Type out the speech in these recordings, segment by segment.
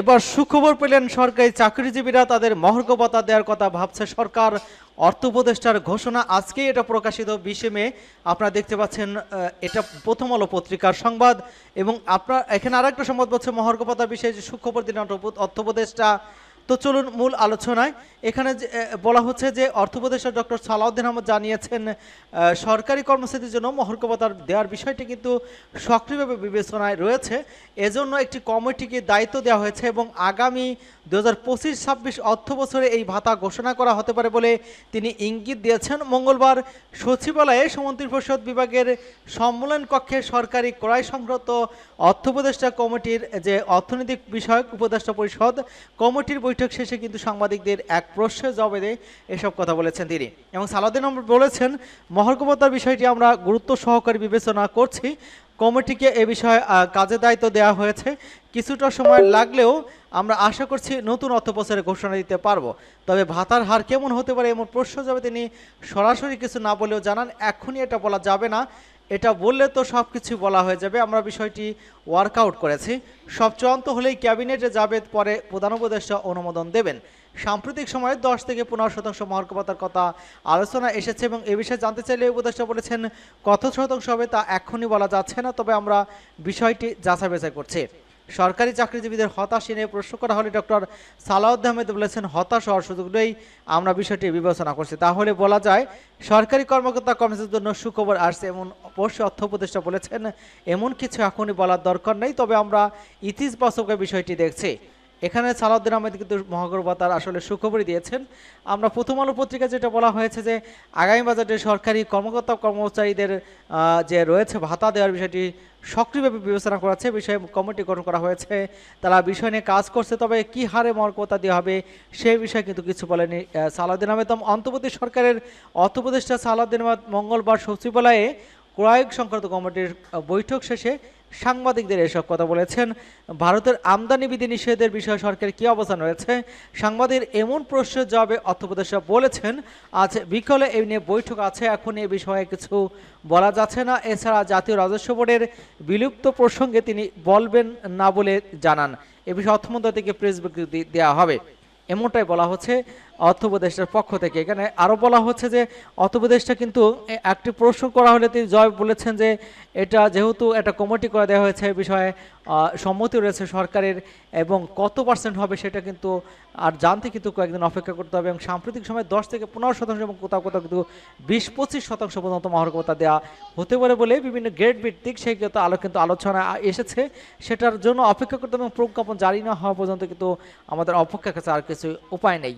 এবার সুখবর পেলেন সরকারি চাকরিজীবীরা, তাদের মহর্গ ভাতা দেওয়ার কথা ভাবছে সরকার। অর্থ উপদেষ্টার ঘোষণা আজকেই এটা প্রকাশিত, বিশে মে। আপনারা দেখতে পাচ্ছেন এটা প্রথম আলো পত্রিকার সংবাদ। এবং আপনার, এখানে আরেকটা সংবাদ বলছে মহর্গ ভাতা বিষয়ে, যে সুখবর দিন অর্থ উপদেষ্টা। তো চলুন মূল আলোচনায়। এখানে বলা হচ্ছে যে অর্থ উপদেষ্টা ডক্টর সালাউদ্দিন আহমদ জানিয়েছেন সরকারি কর্মচারীদের জন্য মহর্কবতার দেওয়ার বিষয়টি কিন্তু সক্রিয়ভাবে বিবেচনায় রয়েছে। এজন্য একটি কমিটিকে দায়িত্ব দেওয়া হয়েছে এবং আগামী দু হাজার পঁচিশ ছাব্বিশ অর্থ বছরে এই ভাতা ঘোষণা করা হতে পারে বলে তিনি ইঙ্গিত দিয়েছেন। মঙ্গলবার সচিবালয়ে সমন্ত্রী পরিষদ বিভাগের সম্মেলন কক্ষে সরকারি ক্রয় সংক্রান্ত অর্থ উপদেষ্টা কমিটির যে অর্থনৈতিক বিষয়ক উপদেষ্টা পরিষদ, কমিটির বৈঠক শেষে কিন্তু সাংবাদিকদের এক প্রশ্নের জবাবে এসব কথা বলেছেন তিনি। এবং সালাদিন বলেছেন মহর্গবতার বিষয়টি আমরা গুরুত্ব সহকারে বিবেচনা করছি। কমিটিকে এ বিষয়ে কাজে দায়িত্ব দেওয়া হয়েছে। কিছুটা সময় লাগলেও আমরা আশা করছি নতুন অর্থ বছরে ঘোষণা দিতে পারব। তবে ভাতার হার কেমন হতে পারে এমন প্রশ্ন যাবে তিনি সরাসরি কিছু না বলেও জানান, এখনই এটা বলা যাবে না। এটা বললে তো সব কিছু বলা হয়ে যাবে। আমরা বিষয়টি ওয়ার্কআউট করেছি। সব চূড়ান্ত হলেই ক্যাবিনেটে যাবে, পরে প্রধান উপদেষ্টা অনুমোদন দেবেন। সাম্প্রতিক সময়ে দশ থেকে পনেরো শতাংশ মহার্কপাতার কথা আলোচনা এসেছে এবং এ বিষয়ে জানতে চাইলে উপদেষ্টা বলেছেন, কত শতাংশ হবে তা এখনই বলা যাচ্ছে না, তবে আমরা বিষয়টি যাচাই বাছাই করছি। সরকারি চাকরিজীবীদের হতাশ নিয়ে প্রশ্ন করা হলে ডক্টর সালাউদ্দ আহমেদ বলেছেন, হতাশ হওয়ার সুযোগ নেই, আমরা বিষয়টি বিবেচনা করছি। তাহলে বলা যায়, সরকারি কর্মকর্তা কমিশনের জন্য সুখবর আসছে এমন অবশ্যই অর্থ উপদেষ্টা বলেছেন, এমন কিছু এখনই বলার দরকার নেই, তবে আমরা ইতিবাচক বিষয়টি দেখছি। এখানে সালাউদ্দিন আহমেদ কিন্তু মহাগর ভাতার আসলে সুখবরই দিয়েছেন। আমরা প্রথম আলো পত্রিকা যেটা বলা হয়েছে যে আগামী বাজেটে সরকারি কর্মকর্তা কর্মচারীদের যে রয়েছে ভাতা দেওয়ার বিষয়টি সক্রিয়ভাবে বিবেচনা করা হচ্ছে। বিষয়ে কমিটি গঠন করা হয়েছে। তারা বিষয় নিয়ে কাজ করছে, তবে কি হারে মর্কতা দেওয়া হবে সেই বিষয়ে কিন্তু কিছু বলেনি সালাউদ্দিন আহমেদ। অন্তর্বর্তী সরকারের অর্থ উপদেষ্টা সালাউদ্দিন আহমেদ মঙ্গলবার সচিবালয়ে ক্রয় সংক্রান্ত কমিটির বৈঠক শেষে সাংবাদিকদের এসব কথা বলেছেন। ভারতের আমদানি বিধি নিষেধের বিষয়ে সরকারের কী অবস্থান রয়েছে? সাংবাদিক এমন প্রশ্নের জবাবে অর্থ উপদেষ্টা বলেছেন, আজ বিকলে এই নিয়ে বৈঠক আছে, এখন এ বিষয়ে কিছু বলা যাচ্ছে না। এছাড়া জাতীয় রাজস্ব বোর্ডের বিলুপ্ত প্রসঙ্গে তিনি বলবেন না বলে জানান। এ বিষয়ে অর্থমন্ত্রী থেকে প্রেস বিবৃতি দেওয়া হবে। এমনটাই বলা হচ্ছে। অর্থ উপদেষ্টার পক্ষ থেকে। এখানে আরও বলা হচ্ছে যে অর্থপ্রদেশটা কিন্তু একটি প্রশ্ন করা হলে তিনি জয় বলেছেন যে, এটা যেহেতু একটা কমিটি করে দেওয়া হয়েছে বিষয়ে সম্মতি রয়েছে সরকারের এবং কত পার্সেন্ট হবে সেটা কিন্তু আর জানতে কিন্তু কয়েকদিন অপেক্ষা করতে হবে এবং সাম্প্রতিক সময় দশ থেকে পনেরো শতাংশ এবং কোথাও কোথাও কিন্তু বিশ পঁচিশ শতাংশ পর্যন্ত মহার্গতা দেওয়া হতে পারে বলে বিভিন্ন গ্রেড ভিত্তিক সেই কিন্তু আলো কিন্তু আলোচনা এসেছে। সেটার জন্য অপেক্ষা করতে এবং প্রজ্ঞাপন জারি না হওয়া পর্যন্ত কিন্তু আমাদের অপেক্ষা কাছে আর কিছু উপায় নেই।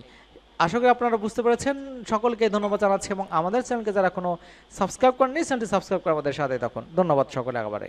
আশা করি আপনারা বুঝতে পেরেছেন। সকলকে ধন্যবাদ জানাচ্ছি এবং আমাদের চ্যানেলকে যারা এখনও সাবস্ক্রাইব করেননি, চ্যানেলটি সাবস্ক্রাইব করে আমাদের সাথে তখন ধন্যবাদ সকলে একবারে